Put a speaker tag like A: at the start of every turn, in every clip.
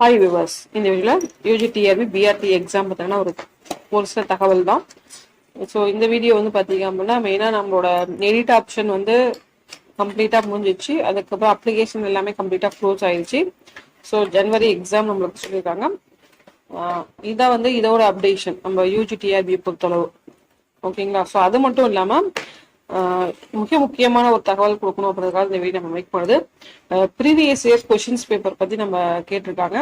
A: Hi viewers இந்த வீடியோவில் UGTRB BRT exam பார்த்தீங்கன்னா ஒரு ஒரு சில தகவல் தான் ஸோ இந்த வீடியோ வந்து பார்த்தீங்க அப்படின்னா மெயினாக நம்மளோட எடிட் ஆப்ஷன் வந்து கம்ப்ளீட்டாக முடிஞ்சிச்சு. அதுக்கப்புறம் அப்ளிகேஷன் எல்லாமே கம்ப்ளீட்டாக க்ளோஸ் ஆயிடுச்சு ஸோ ஜனவரி எக்ஸாம் நம்மளுக்கு சொல்லியிருக்காங்க இதான் வந்து இதோட அப்டேஷன் நம்ம யூஜிடிஆர்பி பொறுத்தளவு. ஓகேங்களா ஸோ அது மட்டும் இல்லாமல் மிக முக்கியமான ஒரு தகவல் கொடுக்கணும் அப்படின்றதுக்காக இந்த வீடியோ நம்ம மேக் பண்ணுது. ப்ரீவியஸ் இயர்ஸ் கொஷின்ஸ் பேப்பர் பற்றி நம்ம கேட்டிருக்காங்க.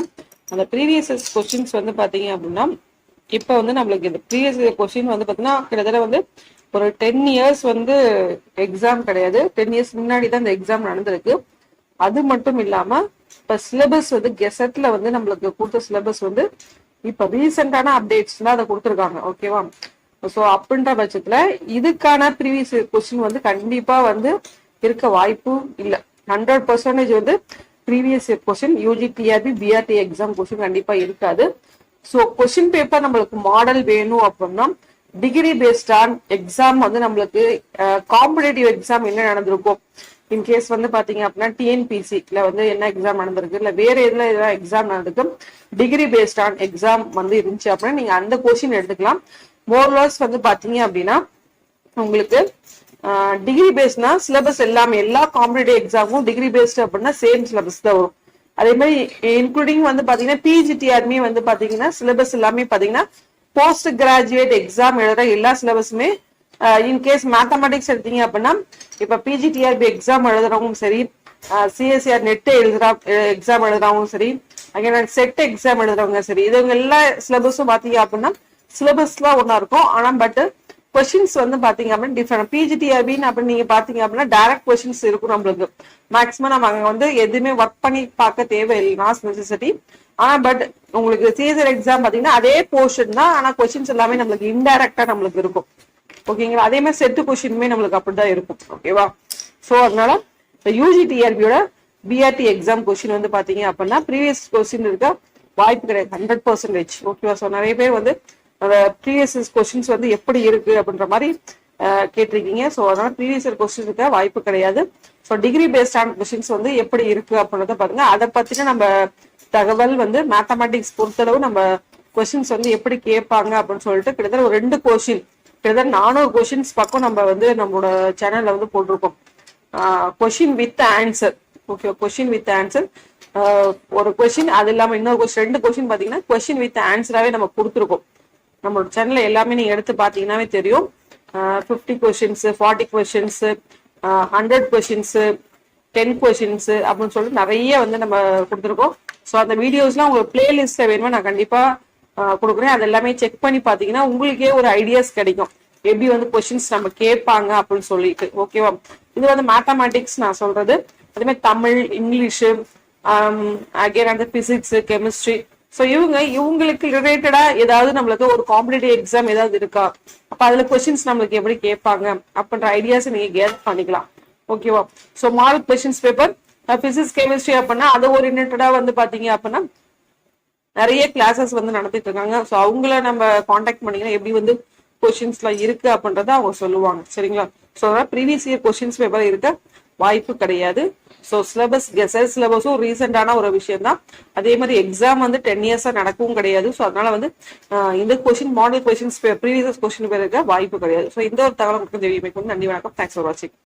A: அந்த ப்ரீவியஸ் இயர்ஸ் கொஷின்ஸ் வந்து பார்த்தீங்க அப்படின்னா இப்போ வந்து நம்மளுக்கு இந்த ப்ரீவியஸ் இயர் கொஷின் வந்து பார்த்தீங்கன்னா கிட்டத்தட்ட வந்து ஒரு டென் இயர்ஸ் வந்து எக்ஸாம் கிடையாது. டென் இயர்ஸ் முன்னாடி தான் இந்த எக்ஸாம் நடந்திருக்கு. அது மட்டும் இல்லாம இப்ப சிலபஸ் வந்து கெசட்ல வந்து நம்மளுக்கு கொடுத்த சிலபஸ் வந்து இப்ப ரீசெண்டான அப்டேட்ஸ் தான் அதை கொடுத்துருக்காங்க. ஓகேவா ஸோ அப்படின்ற பட்சத்துல இதுக்கான ப்ரீவியஸ் கொஸ்டின் வந்து கண்டிப்பா வந்து இருக்க வாய்ப்பு இல்லை. ஹண்ட்ரட் பர்சன்டேஜ் வந்து previous question UG TRB BRT exam question கண்டிப்பா இருக்காது. ஸோ கொஸ்டின் பேப்பர் நம்மளுக்கு மாடல் வேணும் அப்படின்னா டிகிரி பேஸ்ட் ஆன் எக்ஸாம் வந்து நம்மளுக்கு காம்படேட்டிவ் எக்ஸாம் என்ன நடந்திருக்கும் இன்கேஸ் வந்து பாத்தீங்க அப்படின்னா டிஎன்பிசில வந்து என்ன எக்ஸாம் நடந்திருக்கு? இல்ல வேற எதுல எதாவது எக்ஸாம் நடந்திருக்கு? டிகிரி பேஸ்ட் ஆன் எக்ஸாம் வந்து இருந்துச்சு அப்படின்னா நீங்க அந்த கொஸ்டின் எடுத்துக்கலாம். மோர்லாஸ் வந்து பாத்தீங்க அப்படின்னா உங்களுக்கு டிகிரி பேஸ்னா சிலபஸ் எல்லாமே எல்லா காம்படேட்டிவ் எக்ஸாமும் டிகிரி பேஸ்ட் அப்படின்னா சேம் சிலபஸ் தான் வரும். அதே மாதிரி இன்க்ளூடிங் வந்து பாத்தீங்கன்னா பிஜிடிஆர்மி வந்து பாத்தீங்கன்னா சிலபஸ் எல்லாமே பாத்தீங்கன்னா போஸ்ட் கிராஜுவேட் எக்ஸாம் எழுதுற எல்லா சிலபஸுமே இன்கேஸ் மேத்தமெட்டிக்ஸ் எடுத்தீங்க அப்படின்னா இப்ப பிஜிடிஆர்பி எக்ஸாம் எழுதுறவங்களும் சரி சிஎஸ்சிஆர் நெட் எழுதுறா எக்ஸாம் எழுதுறவங்களும் சரி அங்கே செட் எக்ஸாம் எழுதுறவங்க சரி இதுவங்க எல்லா சிலபஸும் பாத்தீங்க அப்படின்னா சிலபஸ்லாம் ஒன்றா இருக்கும். ஆனா பட் கொஸ்டின்ஸ் வந்து பாத்தீங்க அப்படின்னா டிஃப்ரெண்ட் பிஜிடிஆர்பின்னு அப்படின்னு நீங்க பாத்தீங்க அப்படின்னா டைரக்ட் கொஸ்டின்ஸ் இருக்கும் நம்மளுக்கு. மேக்ஸிமம் நம்ம அங்க வந்து எதுவுமே ஒர்க் பண்ணி பார்க்க தேவையில்லை. நாஸ் நெசசிட்டி ஆனா பட் உங்களுக்கு சீசர் எக்ஸாம் பாத்தீங்கன்னா அதே போர்ஷன் தான். ஆனா கொஸ்டின்ஸ் எல்லாமே நம்மளுக்கு இன்டைரக்டா நம்மளுக்கு இருக்கும். ஓகேங்களா அதே மாதிரி செட்டு கொஸ்டினுமே நம்மளுக்கு அப்படிதான் இருக்கும். ஓகேவா ஸோ அதனால இந்த யூஜிடிஆர்பியோட பிஆர்டி எக்ஸாம் கொஸ்டின் வந்து பாத்தீங்க அப்படின்னா ப்ரீவியஸ் கொஸ்டின் இருக்க வாய்ப்பு கிடையாது. ஹண்ட்ரட் பர்சன்டேஜ் ஓகேவா ஸோ நிறைய பேர் வந்து அந்த ப்ரீவியஸ் கொஸ்டின்ஸ் வந்து எப்படி இருக்கு அப்படின்ற மாதிரி கேட்டிருக்கீங்க. ஸோ அதனால ப்ரீவியஸ் இயர் கொஸ்டின் இருக்க வாய்ப்பு கிடையாது. ஸோ டிகிரி பேஸ்டான கொஸ்டின்ஸ் வந்து எப்படி இருக்கு அப்படின்றத பாருங்க. அதை பத்தின நம்ம தகவல் வந்து மேத்தமெட்டிக்ஸ் பொறுத்தளவு நம்ம கொஸ்டின்ஸ் வந்து எப்படி கேட்பாங்க அப்படின்னு சொல்லிட்டு கிட்டத்தட்ட ஒரு ரெண்டு கொஸ்டின் கிட்டத்தட்ட நானூறு கொஸ்டின்ஸ் பக்கம் நம்ம வந்து நம்மளோட சேனல்ல வந்து போட்டிருக்கோம். Question with answer okay question with answer ஒரு கொஷின் அது இல்லாமல் இன்னொரு கொஸ்டின் ரெண்டு கொஸ்டின் பார்த்தீங்கன்னா கொஷின் வித் ஆன்சராகவே நம்ம கொடுத்துருக்கோம். நம்மளோட சேனல்ல எல்லாமே நீங்க எடுத்து பாத்தீங்கன்னாவே தெரியும். Fifty questions forty questions hundred questions ten questions அப்படின்னு சொல்லிட்டு நிறைய வந்து நம்ம கொடுத்துருக்கோம். ஸோ அந்த வீடியோஸ்லாம் உங்களுக்கு பிளேலிஸ்ட்ல வேணுமா நான் கண்டிப்பா கொடுக்குறேன். அது எல்லாமே செக் பண்ணி பார்த்தீங்கன்னா உங்களுக்கே ஒரு ஐடியாஸ் கிடைக்கும். எப்படி வந்து கொஷின்ஸ் நம்ம கேட்பாங்க அப்படின்னு சொல்லிட்டு. ஓகேவா இது வந்து மேத்தமேட்டிக்ஸ் நான் சொல்றது. அதே மாதிரி தமிழ் இங்கிலீஷு அகேன் அந்த பிசிக்ஸ் கெமிஸ்ட்ரி ஸோ இவங்க இவங்களுக்கு ரிலேட்டடா ஏதாவது நம்மளுக்கு ஒரு காம்படிட்டிவ் எக்ஸாம் ஏதாவது இருக்கா? அப்ப அதுல கொஸ்டின்ஸ் நம்மளுக்கு எப்படி கேட்பாங்க? அப்படின்ற ஐடியாஸ் நீங்க கேதர் பண்ணிக்கலாம். ஓகேவா so mark questions paper physics chemistry அப்படின்னா அது ஓரியன்டா வந்து பாத்தீங்க அப்படின்னா நிறைய கிளாஸஸ் வந்து நடத்திட்டு இருக்காங்க. ஸோ அவங்கள நம்ம காண்டாக்ட் பண்ணிங்கன்னா எப்படி வந்து கொஸ்டின்ஸ்லாம் இருக்கு அப்படின்றத அவங்க சொல்லுவாங்க. சரிங்களா? ஸோ அதனால ப்ரீவியஸ் இயர் கொஸ்டின்ஸ் பேப்பர் இருக்க. வாய்ப்பு கிடையாது. ஸோ சிலபஸ் கெசல் சிலபஸும் ரீசெண்டான ஒரு விஷயம் தான் அதே மாதிரி எக்ஸாம் வந்து டென் இயர்ஸா நடக்கவும் கிடையாது. ஸோ அதனால வந்து இந்த question model questions previous question பேர் இருக்க வாய்ப்பு கிடையாது. ஸோ இந்த ஒரு தகவல் உங்களுக்கு நன்றி வணக்கம். தேங்க்ஸ் ஃபார் வாட்சிங்